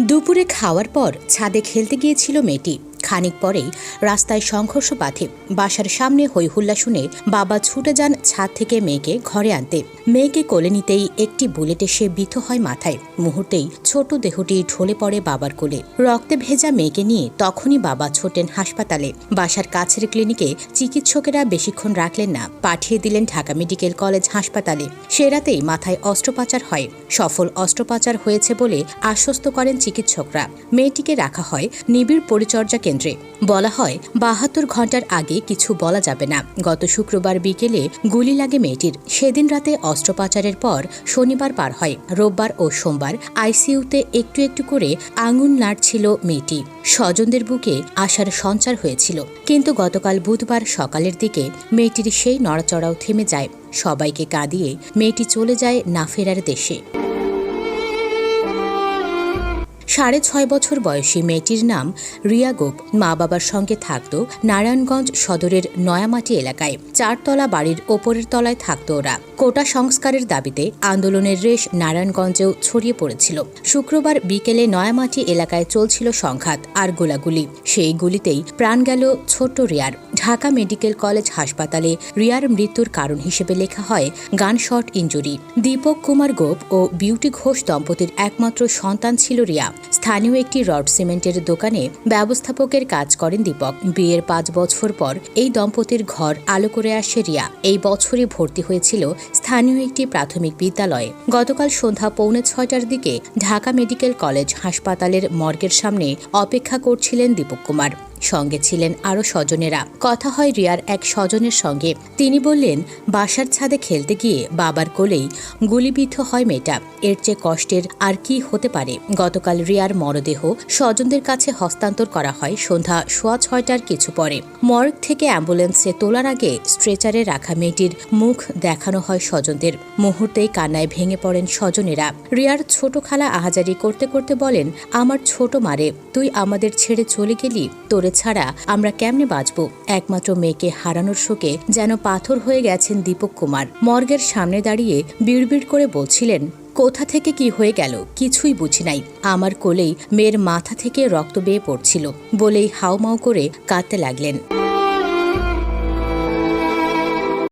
দুপুরে খাওয়ার পর ছাদে খেলতে গিয়েছিল মেয়েটি। খানিক পরেই রাস্তায় সংঘর্ষ বাধে। বাসার সামনে হইহুল্লা শুনে বাবা ছুটে যান ছাদ থেকে মেয়েকে ঘরে আনতে। মেয়েকে কোলে নিতেই একটি বুলেটে সে বিথ হয় মাথায়। মুহূর্তেই ছোট দেহটি ঢলে পড়ে বাবার কোলে। রক্তে ভেজা মেয়েকে নিয়ে তখনই বাবা ছোটেন হাসপাতালে। বাসার কাছের ক্লিনিকে চিকিৎসকেরা বেশিক্ষণ রাখলেন না, পাঠিয়ে দিলেন ঢাকা মেডিকেল কলেজ হাসপাতালে। সে রাতেই মাথায় অস্ত্রোপচার হয়। সফল অস্ত্রোপচার হয়েছে বলে আশ্বস্ত করেন চিকিৎসকরা। মেয়েটিকে রাখা হয় নিবিড় পরিচর্যা কেন্দ্রে। বলা হয়, বাহাত্তর ঘণ্টার আগে কিছু বলা যাবে না। গত শুক্রবার বিকেলে গুলি লাগে মেয়েটির। সেদিন রাতে অস্ত্রোপচারের পর শনিবার পার হয়। রোববার ও সোমবার আইসিইউতে একটু একটু করে আঙুল নাড়ছিল মেয়েটি। স্বজনদের বুকে আশার সঞ্চার হয়েছিল। কিন্তু গতকাল বুধবার সকালের দিকে মেয়েটির সেই নড়াচড়াও থেমে যায়। সবাইকে কাঁদিয়ে মেয়েটি চলে যায় না ফেরার দেশে। সাড়ে ছয় বছর বয়সী মেয়েটির নাম রিয়া গোপ। মা বাবার সঙ্গে থাকত নারায়ণগঞ্জ সদরের নয়ামাটি এলাকায়। চারতলা বাড়ির ওপরের তলায় থাকত ওরা। কোটা সংস্কারের দাবিতে আন্দোলনের রেশ নারায়ণগঞ্জেও ছড়িয়ে পড়েছিল। শুক্রবার বিকেলে নয়ামাটি এলাকায় চলছিল সংঘাত আর গোলাগুলি। সেই গুলিতেই প্রাণ গেল ছোট্ট রিয়ার। ঢাকা মেডিকেল কলেজ হাসপাতালে রিয়ার মৃত্যুর কারণ হিসেবে লেখা হয়, gun shot injury Dipak Kumar Gope ও বিউটি ঘোষ দম্পতির একমাত্র সন্তান ছিল রিয়া। স্থানীয় একটি রড সিমেন্টের দোকানে ব্যবস্থাপকের কাজ করেন দীপক। বিয়ের পাঁচ বছর পর এই দম্পতির ঘর আলো করে আসে রিয়া। এই বছরই ভর্তি হয়েছিল স্থানীয় একটি প্রাথমিক বিদ্যালয়ে। গতকাল সন্ধ্যা পৌনে ছয়টার দিকে ঢাকা মেডিকেল কলেজ হাসপাতালের মর্গের সামনে অপেক্ষা করছিলেন দীপক কুমার। সঙ্গে ছিলেন আরও স্বজনেরা। কথা হয় রিয়ার এক স্বজনের সঙ্গে। তিনি বললেন, বাসার ছাদে খেলতে গিয়ে বাবার কোলেই গুলিবিদ্ধ হয় মেয়েটা। এর চেয়ে কষ্টের আর কি হতে পারে? গতকাল রিয়ার মরদেহ স্বজনদের কাছে হস্তান্তর করা হয় সন্ধ্যা সোয়া ছয়টার কিছু পরে। মর্গ থেকে অ্যাম্বুলেন্সে তোলার আগে স্ট্রেচারে রাখা মেয়েটির মুখ দেখানো হয় স্বজনদের। মুহূর্তেই কান্নায় ভেঙে পড়েন স্বজনেরা। রিয়ার ছোট খালা আহাজারি করতে করতে বলেন, আমার ছোট মারে, তুই আমাদের ছেড়ে চলে গেলি, তোরে ছাড়া আমরা কেমনে বাঁচব? একমাত্র মেয়েকে হারানোর শোকে যেন পাথর হয়ে গেছেন দীপক কুমার। মর্গের সামনে দাঁড়িয়ে বিড়বিড় করে বলছিলেন, কোথা থেকে কি হয়ে গেল? কিছুই বুঝি নাই। আমার কোলেই মেয়ের মাথা থেকে রক্ত বেয়ে পড়ছিল। বলেই হাউমাউ করে কাঁদতে লাগলেন।